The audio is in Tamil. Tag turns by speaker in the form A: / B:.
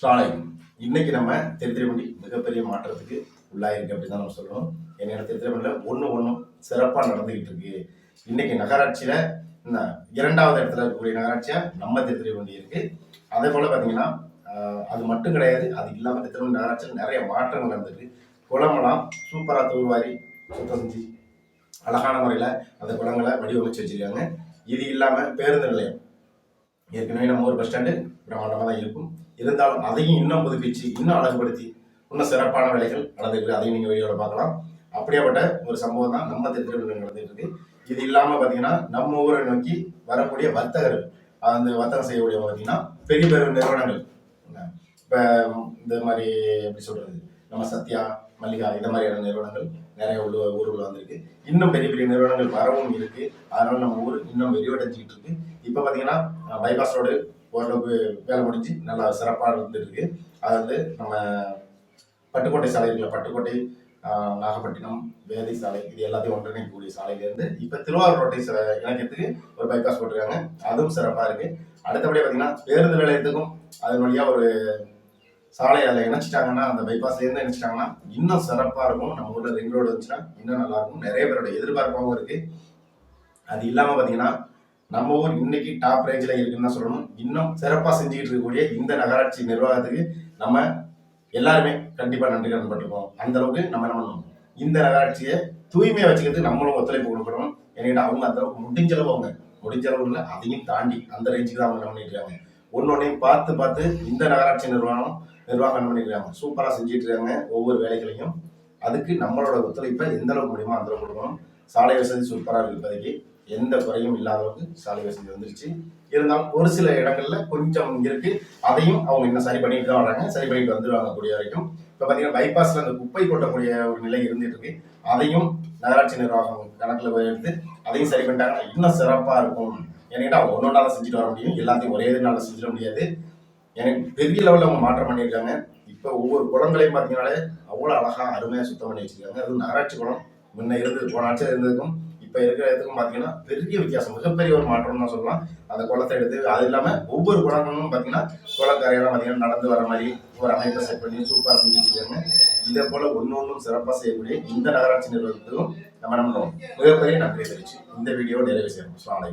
A: சாலை இன்னைக்கு நம்ம திருத்திரப்பள்ளி மிகப்பெரிய மாற்றத்துக்கு உள்ளாயிருக்கு அப்படின்னு தான் நம்ம சொல்லணும் என்னோட திருத்திரப்பள்ளியில் ஒன்று ஒன்றும் சிறப்பாக நடந்துகிட்டு இருக்கு. இன்னைக்கு நகராட்சியில் இந்த இரண்டாவது இடத்துல இருக்கக்கூடிய நகராட்சியாக நம்ம திருத்திரப்பள்ளி இருக்கு. அதே போல் பார்த்தீங்கன்னா அது மட்டும் கிடையாது அது இல்லாமல் திருத்திரப்பள்ளி நகராட்சியில் நிறைய மாற்றங்கள் நடந்திருக்கு. குளமெல்லாம் சூப்பராக தூர்வாரி சுத்தம் செஞ்சு அழகான முறையில் அந்த குளங்களை வடிவமைச்சு வச்சிருக்காங்க. இது இல்லாமல் பேருந்து நிலையம் ஏற்கனவே நம்ம ஒரு பஸ் ஸ்டாண்டு பிரம்மாண்டமாக தான் இருக்கும். இருந்தாலும் அதையும் இன்னும் புதுப்பிச்சு இன்னும் அழகுபடுத்தி இன்னும் சிறப்பான வேலைகள் நடந்துருக்கு அதையும் நீங்கள் வீடியோவில் பார்க்கலாம். அப்படியாப்பட்ட ஒரு சம்பவம் தான் நம்ம திருத்திருவிழா நடந்துட்டு இருக்கு இது இல்லாமல் பார்த்தீங்கன்னா நம்ம ஊரை நோக்கி வரக்கூடிய வர்த்தகர்கள் அந்த வர்த்தகம் செய்யக்கூடிய பார்த்தீங்கன்னா பெரிய பெரிய நிறுவனங்கள். இப்போ இந்த மாதிரி எப்படி சொல்கிறது நம்ம சத்யா மல்லிகா இந்த மாதிரியான நிறுவனங்கள் நிறைய உள்ள ஊருக்குள்ள வந்திருக்கு. இன்னும் பெரிய பெரிய நிறுவனங்கள் வரவும் இருக்கு. அதனால நம்ம ஊர் இன்னும் விரிவடைஞ்சிக்கிட்டு இருக்கு. இப்போ பார்த்தீங்கன்னா பைபாஸ் ரோடு ஓரளவுக்கு வேலை முடிஞ்சு நல்லா சிறப்பாக இருந்துட்டு இருக்கு. அது வந்து நம்ம பட்டுக்கோட்டை சாலை இருக்குல்ல பட்டுக்கோட்டை நாகப்பட்டினம் வேதி சாலை இது எல்லாத்தையும் ஒன்றிணைக்கக்கூடிய சாலையிலேருந்து இப்போ திருவாரூர் ரோட்டை ச- இணைக்கிறதுக்கு ஒரு பைபாஸ் போட்டிருக்காங்க. அதுவும் சிறப்பாக இருக்கு. அடுத்தபடி பார்த்தீங்கன்னா பேருந்து நிலையத்துக்கும் அதன் வழியாக ஒரு சாலை அதில் இணைச்சிட்டாங்கன்னா அந்த பைபாஸ்லேருந்து இணைச்சிட்டாங்கன்னா இன்னும் சிறப்பாக இருக்கும். நம்ம ஊரில் ரிங் ரோடு வந்துச்சுன்னா இன்னும் நல்லா இருக்கும். நிறைய பேரோட எதிர்பார்ப்பாகவும் இருக்கு. அது இல்லாமல் பார்த்தீங்கன்னா நம்ம ஊர் இன்னைக்கு டாப் ரேஞ்சில் இருக்குன்னு தான் சொல்லணும். இன்னும் சிறப்பாக செஞ்சுக்கிட்டு இருக்கக்கூடிய இந்த நகராட்சி நிர்வாகத்துக்கு நம்ம எல்லாருமே கண்டிப்பாக நன்றி கடன் பட்டிருக்கோம் அந்த அளவுக்கு நம்ம என்ன பண்ணணும்? இந்த நகராட்சியை தூய்மையை வச்சுக்கிறதுக்கு நம்மளும் ஒத்துழைப்பு கொடுக்கணும். ஏன்னா அவங்க அந்த அளவுக்கு முடிஞ்ச அளவு அவங்க. முடிஞ்ச அளவு இல்லை அதையும் தாண்டி அந்த ரேஞ்சுக்கு தான் அவங்க என்ன பண்ணிட்டு இருக்காங்க. ஒன்னொன்னையும் பார்த்து பார்த்து இந்த நகராட்சி நிர்வாகம் நிர்வாகம் பண்ணியிருக்காங்க சூப்பராக செஞ்சுட்டு இருக்காங்க ஒவ்வொரு வேலைகளையும். அதுக்கு நம்மளோட ஒத்துழைப்பை எந்த அளவுக்கு முடியுமோ அந்த அளவுக்கு கொடுக்கணும். சாலை வசதி சூப்பராக இருக்கு இப்போதைக்கு. எந்த குறையும் இல்லாத அளவுக்கு சாலை வசதி வந்துருச்சு. இருந்தாலும் ஒரு சில இடங்கள்ல கொஞ்சம் இருக்கு. அதையும் அவங்க இன்னும் சரி பண்ணிட்டு தான் வராங்க சரி பண்ணிட்டு வந்துடுவாங்க கூடிய வரைக்கும். இப்போ பார்த்தீங்கன்னா பைபாஸ்ல அந்த குப்பை கொட்டக்கூடிய ஒரு நிலை இருந்துட்டு இருக்கு. அதையும் நகராட்சி நிர்வாகம் கணக்கில் எடுத்து அதையும் சரி பண்ணிட்டாங்கன்னா இன்னும் சிறப்பாக இருக்கும். ஏன்னா அவங்க ஒன்று செஞ்சுட்டு வர முடியும். எல்லாத்தையும் ஒரே நாளில் செஞ்சிட முடியாது. எனக்கு பெரிய லெவலில் அவங்க மாற்றம் பண்ணியிருக்காங்க. இப்போ ஒவ்வொரு குளங்களையும் பார்த்தீங்கனாலே அவ்வளோ அழகாக அருமையாக சுத்தம் பண்ணி வச்சிருக்காங்க. அதுவும் நகராட்சி குளம் முன்ன இருந்து போன ஆட்சியில் இருந்ததுக்கும் இப்போ இருக்கிற இடத்துக்கும் பார்த்தீங்கன்னா பெரிய வித்தியாசம் மிகப்பெரிய ஒரு மாற்றம் தான் சொல்லலாம். அந்த குளத்தை எடுத்து அது இல்லாமல் ஒவ்வொரு குளங்களும் பார்த்தீங்கன்னா குளக்கரையெல்லாம் பார்த்தீங்கன்னா நடந்து வர மாதிரி ஒரு அமைப்பை செட் பண்ணி சூப்பராக செஞ்சு வச்சுருக்காங்க. இதே போல் ஒன்று ஒன்றும் சிறப்பாக செய்யக்கூடிய இந்த நகராட்சி நிறுவனத்துக்கும் நம்ம என்ன பண்ணுவோம் மிகப்பெரிய நன்றி தெரிவிச்சு இந்த வீடியோ நிறைவு செய்யணும். அஸ்ஸலாமு